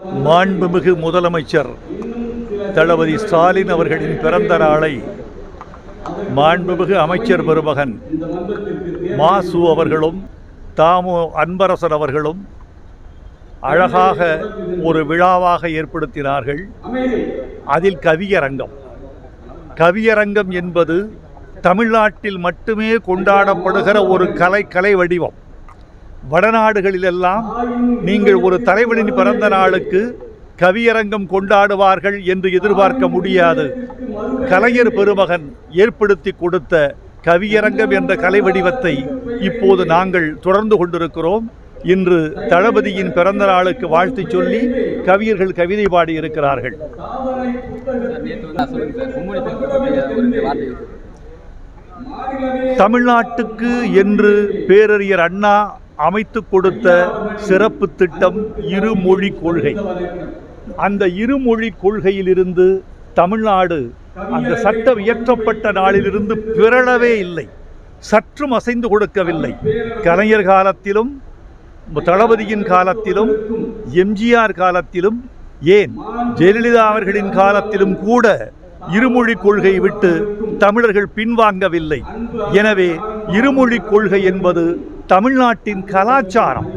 மாண்புமிகு முதலமைச்சர் தளபதி ஸ்டாலின் அவர்களின் பிறந்த நாளை மாண்புமிகு அமைச்சர் பெருமகன் மாசு அவர்களும் தாமு அன்பரசன் அவர்களும் அழகாக ஒரு விழாவாக ஏற்படுத்தினார்கள். அதில் கவியரங்கம். கவியரங்கம் என்பது தமிழ்நாட்டில் மட்டுமே கொண்டாடப்படுகிற ஒரு கலை கலை வடிவம். வடநாடுகளிலெல்லாம் நீங்கள் ஒரு தலைவனின் பிறந்த நாளுக்கு கவியரங்கம் கொண்டாடுவார்கள் என்று எதிர்பார்க்க முடியாது. கலைஞர் பெருமகன் ஏற்படுத்தி கொடுத்த கவியரங்கம் என்ற கலை வடிவத்தை இப்போது நாங்கள் தொடர்ந்து கொண்டிருக்கிறோம். இன்று தளபதியின் பிறந்த நாளுக்கு வாழ்த்து சொல்லி கவியர்கள் கவிதை பாடி இருக்கிறார்கள். தமிழ்நாட்டுக்கு என்று பேரறிஞர் அண்ணா அமைத்து கொடுத்த சிறப்பு திட்டம் இருமொழி கொள்கை. அந்த இருமொழி கொள்கையிலிருந்து தமிழ்நாடு அந்த சட்டம் இயற்றப்பட்ட நாளிலிருந்து பிறழவே இல்லை. சற்றும் அசைந்து கொடுக்கவில்லை. கலைஞர் காலத்திலும் தளபதியின் காலத்திலும் எம்ஜிஆர் காலத்திலும் ஏன் ஜெயலலிதா அவர்களின் காலத்திலும் கூட இருமொழி கொள்கை விட்டு தமிழர்கள் பின்வாங்கவில்லை. எனவே இருமொழி கொள்கை என்பது தமிழ்நாட்டின் கலாச்சாரம்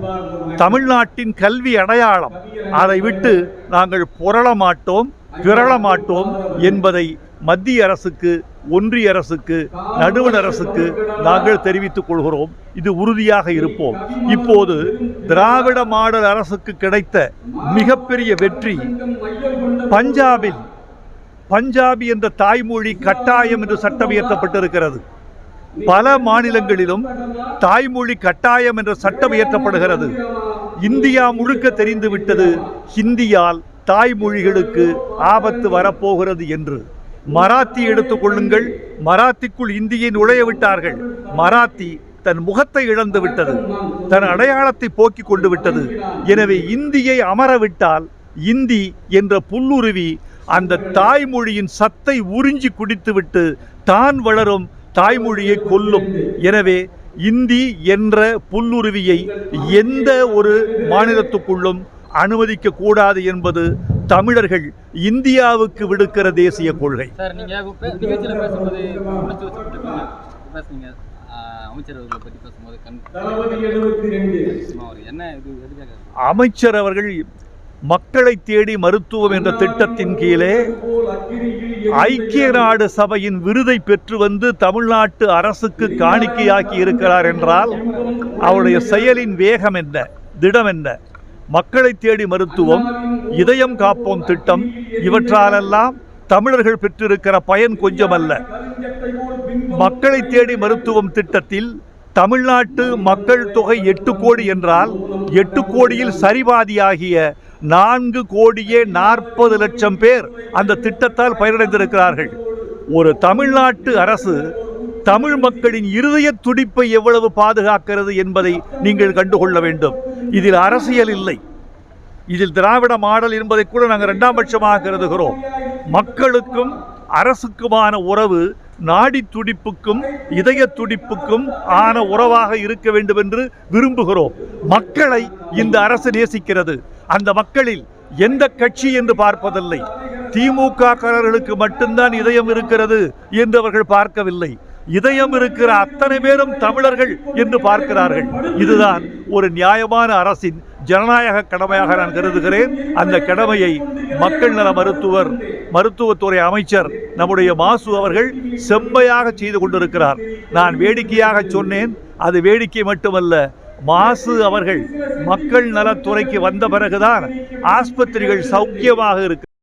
தமிழ்நாட்டின் கல்வி அடையாளம் அதை விட்டு நாங்கள் புரள மாட்டோம் பிறள மாட்டோம் என்பதை மத்திய அரசுக்கு ஒன்றிய அரசுக்கு நடுவண் அரசுக்கு நாங்கள் தெரிவித்துக் கொள்கிறோம். இது உறுதியாக இருப்போம். இப்போது திராவிட மாடல் அரசுக்கு கிடைத்த மிகப்பெரிய வெற்றி பஞ்சாபில் பஞ்சாபி என்ற தாய்மொழி கட்டாயம் என்று சட்டம் இயற்றப்பட்டிருக்கிறது பல மாநிலங்களிலும் தாய்மொழி கட்டாயம் என்ற சட்டம் இயற்றப்படுகிறது. இந்தியா முழுக்க தெரிந்துவிட்டது ஹிந்தியால் தாய்மொழிகளுக்கு ஆபத்து வரப்போகிறது என்று. மராத்தி எடுத்துக்கொள்ளுங்கள் மராத்திக்குள் இந்தியை நுழைய விட்டார்கள். மராத்தி தன் முகத்தை இழந்து விட்டது தன் அடையாளத்தை போக்கிக் கொண்டு விட்டது. எனவே இந்தியை அமரவிட்டால் இந்தி என்ற புல்லுருவி அந்த தாய்மொழியின் சத்தை உறிஞ்சி குடித்துவிட்டு தான் வளரும் தாய்மொழியை கொல்லும். எனவே இந்தி என்ற புல்லுருவியை எந்த ஒரு மாநிலத்துக்குள்ளும் அனுமதிக்க கூடாது என்பது தமிழர்கள் இந்தியாவுக்கு விடுக்கிற தேசிய கொள்கை. அமைச்சர் அவர்களை மக்களை தேடி மருத்துவம் என்ற திட்டத்தின் கீழே ஐக்கிய நாடு சபையின் விருதை பெற்று வந்து தமிழ்நாட்டு அரசுக்கு காணிக்கையாக்கி இருக்கிறார் என்றால் அவருடைய செயலின் வேகம் என்ன திடம் என்ன? மக்களை தேடி மருத்துவம் இதயம் காப்போம் திட்டம் இவற்றாலெல்லாம் தமிழர்கள் பெற்றிருக்கிற பயன் கொஞ்சமல்ல. மக்களை தேடி மருத்துவம் திட்டத்தில் தமிழ்நாட்டு மக்கள் தொகை எட்டு கோடி என்றால் எட்டு கோடியில் சரிபாதியாகிய நான்கு கோடியே நாற்பது லட்சம் பேர் அந்த திட்டத்தால் பயனடைந்திருக்கிறார்கள். ஒரு தமிழ்நாட்டு அரசு தமிழ் மக்களின் இருதய துடிப்பை எவ்வளவு பாதுகாக்கிறது என்பதை நீங்கள் கண்டுகொள்ள வேண்டும். இதில் அரசியல் இல்லை. இதில் திராவிட மாடல் என்பதை கூட நாங்கள் இரண்டாம் பட்சமாக கருதுகிறோம். மக்களுக்கும் அரசுக்குமான உறவு நாடி துடிப்புக்கும் இதய துடிப்புக்கும் ஆன உறவாக இருக்க வேண்டும் என்று விரும்புகிறோம். மக்களை இந்த அரசு நேசிக்கிறது. அந்த மக்களில் எந்த கட்சி என்று பார்ப்பதில்லை. திமுக காரர்களுக்கு மட்டும்தான் இதயம் இருக்கிறது என்று அவர்கள் பார்க்கவில்லை. இதயம் இருக்கிற அத்தனை பேரும் தமிழர்கள் என்று பார்க்கிறார்கள். இதுதான் ஒரு நியாயமான அரசின் ஜனநாயக கடமையாக நான் கருதுகிறேன். அந்த கடமையை மக்கள் நல மருத்துவர் மருத்துவத்துறை அமைச்சர் நம்முடைய மாசு அவர்கள் செம்மையாக செய்து கொண்டிருக்கிறார். நான் வேடிக்கையாக சொன்னேன். அது வேடிக்கை மட்டுமல்ல மாசு அவர்கள் மக்கள் நலத்துறைக்கு வந்த பிறகுதான் ஆஸ்பத்திரிகள் சௌக்கியமாக இருக்கு